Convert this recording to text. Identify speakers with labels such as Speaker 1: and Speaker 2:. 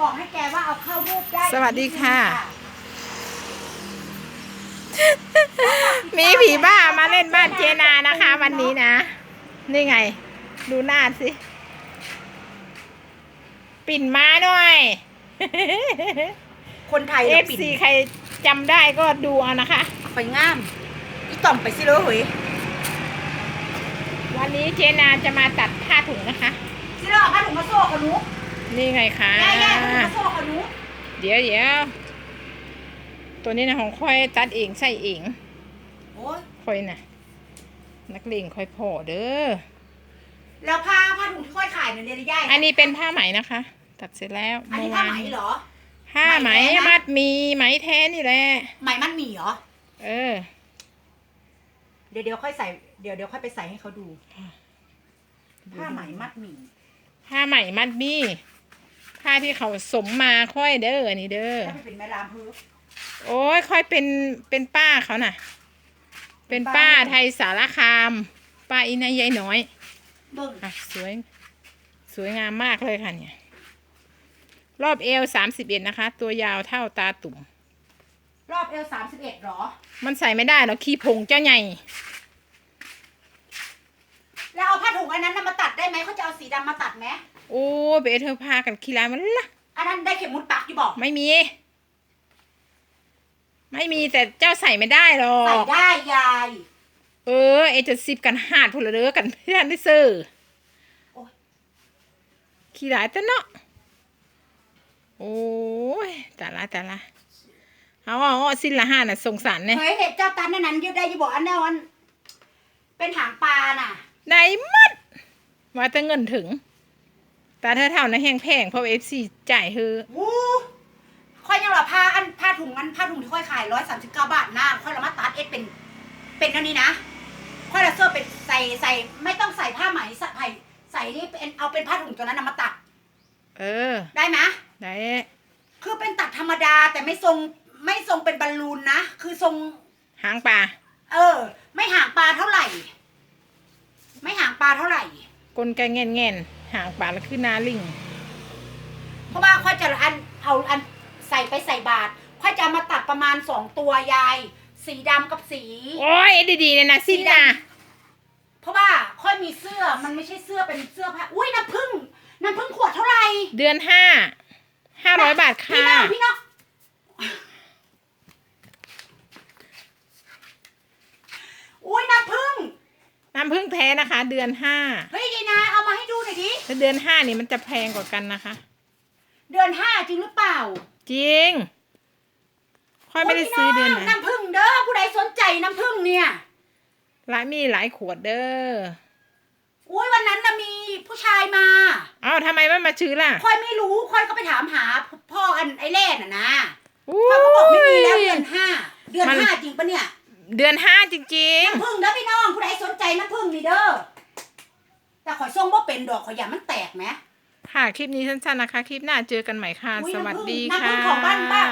Speaker 1: บอกให้แกว่าเอาเข้ารูปได้
Speaker 2: สวัสดีค่ะ มีผีบ้ามาเล่นบ้านเจนานะคะ วันนี้นะ นี่ไง ดูหน้าสิ ปิ่นม้าด้วย
Speaker 1: คนไทย
Speaker 2: เอ
Speaker 1: เรา
Speaker 2: ฟ
Speaker 1: ปิ่น
Speaker 2: ซีใครจำได้ก็ดูเอานะคะ
Speaker 1: ไปงามอีต่อมไปสิเลยเฮ้ย
Speaker 2: วันนี้เจนาจะมาตัดผ้าถุงนะคะ
Speaker 1: สิเลยเอาผ้าถุงมาโซ่กับหนู
Speaker 2: นี่ไงคะ
Speaker 1: แย่แย่ผ้าถุงมาโซ่กับหนู
Speaker 2: เดี๋ยวเดี๋ยวตัวนี้นะของค่อยตัดเองใส่เอง
Speaker 1: โอ้ย
Speaker 2: ค่อยนะนักเลงค่อยพอเด้อ
Speaker 1: แล้วผ้าผ้าถุงที่ค่อยขายเนี่ยเรียนได้
Speaker 2: อันนี้เป็นผ้าไหมนะคะ ตัดเสร็จแล้ว
Speaker 1: อัน
Speaker 2: เมื่
Speaker 1: นี้
Speaker 2: อ
Speaker 1: ผ้าวา
Speaker 2: น
Speaker 1: ไหมเหรอ
Speaker 2: ผ้าไหม
Speaker 1: ไหมแท้นะ
Speaker 2: มัดหมีไหมแท้นี่แหละ
Speaker 1: ไหมมันหมีเหรอ
Speaker 2: เออ
Speaker 1: เดี๋ยวเดี๋ยวค่อยใส่เดี๋ยวเดี๋ยวค่อยไปใส่ให้เขาดูผ้าไหมมัดหมี
Speaker 2: ผ้าไหมมัดหมีผ้า ที่เขาสมมาค่อยเด้ออันนี้เด้อ
Speaker 1: ถ้าไม่เป็นแม่รามพื้น
Speaker 2: โอ้ยค่อยเป็นเป็นป้าเขาน่ะ เป็นป้า
Speaker 1: ป้า
Speaker 2: ไทยสารคาม ป้าอีนายายน้อย
Speaker 1: เบิ่ง
Speaker 2: อะสวย สวยงามมากเลยค่ะเนี่ย รอบเอวสามสิบเอ็ดนะคะ ตัวยาวเท่าตาตุ่ม
Speaker 1: รอบเอวสามสิบเอ็ดหรอ
Speaker 2: มันใส่ไม่ได้หรอกขี้ผงเจ้าใหญ่
Speaker 1: แล้วเอาผ้าถุงอันนั้นน่ะมาตัดได้ไหมเขาจะเอาสีดำมาตัดไหม
Speaker 2: โอ้ยไปเอาเธอพากันขี้ร้ายมันละ
Speaker 1: อันนั้นได้เข็มมุดปากอยู่บอก
Speaker 2: ไม่มี ไม่มีแต่เจ้าใส่ไม่ได้หรอ
Speaker 1: ใส่
Speaker 2: ก
Speaker 1: ได้ยาย
Speaker 2: เออ เอจะสิบกันหาดพลเด้อกันเพื่อนได้ซื้อ
Speaker 1: โอ้ย
Speaker 2: ขี้ร้ายแต่เนาะ โอ้ยแต่ละแต่ละเอาเอาเอาสิ้นละห้าน่ะสงสารเนี่ย
Speaker 1: เฮ้ยเห็ดเจ้าตันนั่นนั้นยืดได้อยี่บอกอันนั้นอันเป็นหางปลาน่ะ
Speaker 2: ได้มัดว่าแต่เงินถึง ตาเธอเท่านะแห้งแพงเพราะเอฟซีจ่ายเธอ
Speaker 1: วู้ค่อยยังเหรอผ้าอันผ้าถุงอันผ้าถุงที่ค่อยขายร้อยสามสิบเก้าบาทหน้าค่อยละมาตัดเอ็ดเป็น เป็นอันนี้นะ ค่อยละเสื้อเป็นใส่ใส่ไม่ต้องใส่ผ้าไหมใส่ไผ่ใส่นี่เป็นเอาเป็นผ้าถุงตัวนั้นนะมาตัด
Speaker 2: เออ
Speaker 1: ได้ไหม
Speaker 2: ได้
Speaker 1: คือเป็นตัดธรรมดาแต่ไม่ทรงไม่ทรงเป็นบอลลูนนะ คือทรง
Speaker 2: หางปลา
Speaker 1: เออ ไม่ห่างปลาเท่าไหร่ ไม่ห่างปลาเท่าไหร่
Speaker 2: กลไกแง่นแง่น หางปลาแล้วคือนาลิง
Speaker 1: เพราะว่าค่อยจะอันเอาอันใส่ไปใส่บาทค่อยจะเอามาตัดประมาณสองตัวยาย สีดำกับสี
Speaker 2: โอ้ยดีๆเนี่ยนะสิ้นนะ
Speaker 1: เพราะว่าค่อยมีเสื้อมันไม่ใช่เสื้อเป็นเสื้อผ้าอุ้ยน้ำผึ้งน้ำผึ้งขวดเท่าไหร่
Speaker 2: เดือนห้าห้าร้อยบาท
Speaker 1: พี่
Speaker 2: ค่ะ
Speaker 1: น้องพี่น้องอุ้ยน้ำผึ้ง
Speaker 2: น้ำพึ่งแท้นะคะ เดือนห้า
Speaker 1: เฮ้ยยาย นาเอามาให้ดูหน่อยดิ
Speaker 2: ถ้าเดือนห้านี่มันจะแพงกว่ากันนะคะ
Speaker 1: เดือนห้าจริงหรือเปล่า
Speaker 2: จริง ค่อยไม่ได้ซื้อเดือน
Speaker 1: โย
Speaker 2: ไห
Speaker 1: พี่
Speaker 2: น
Speaker 1: น้ำผึ้งเด้อผู้ใดสนใจน้ำผึ้งเนี่ย
Speaker 2: หลายมีหลายขวดเด้อ
Speaker 1: อุ้ยวันนั้นน่ะมีผู้ชายมา
Speaker 2: เอ้าทำไมไม่มาซื้อล่ะ
Speaker 1: ค่อยไม่รู้ค่อยก็ไปถามหาพ่ออันไอ้เล่นน่ะนะ
Speaker 2: อู้
Speaker 1: พ่อก็บอกไม่มีแล้วเดือนห้าเดือน
Speaker 2: มัน
Speaker 1: ห้าจริงปะเนี่ย
Speaker 2: เดือนห้าจริง
Speaker 1: น้ำผึ้งเด้อพี่น้องผู้ใดสนใจน้ำผึ้งนี่เด้อ แต่ขอยส่งบ่เป็นดอกขอยอย่ามันแตกไหม
Speaker 2: ๆค่ะ คลิปนี้สั้นๆนะคะ คลิปหน้าเจอกันใหม่ค่ะ
Speaker 1: อุ๊ย
Speaker 2: สวัสดี
Speaker 1: น้ำผึ้ง
Speaker 2: ค่ะ
Speaker 1: น้ำผึ้งของบ้านบ้าน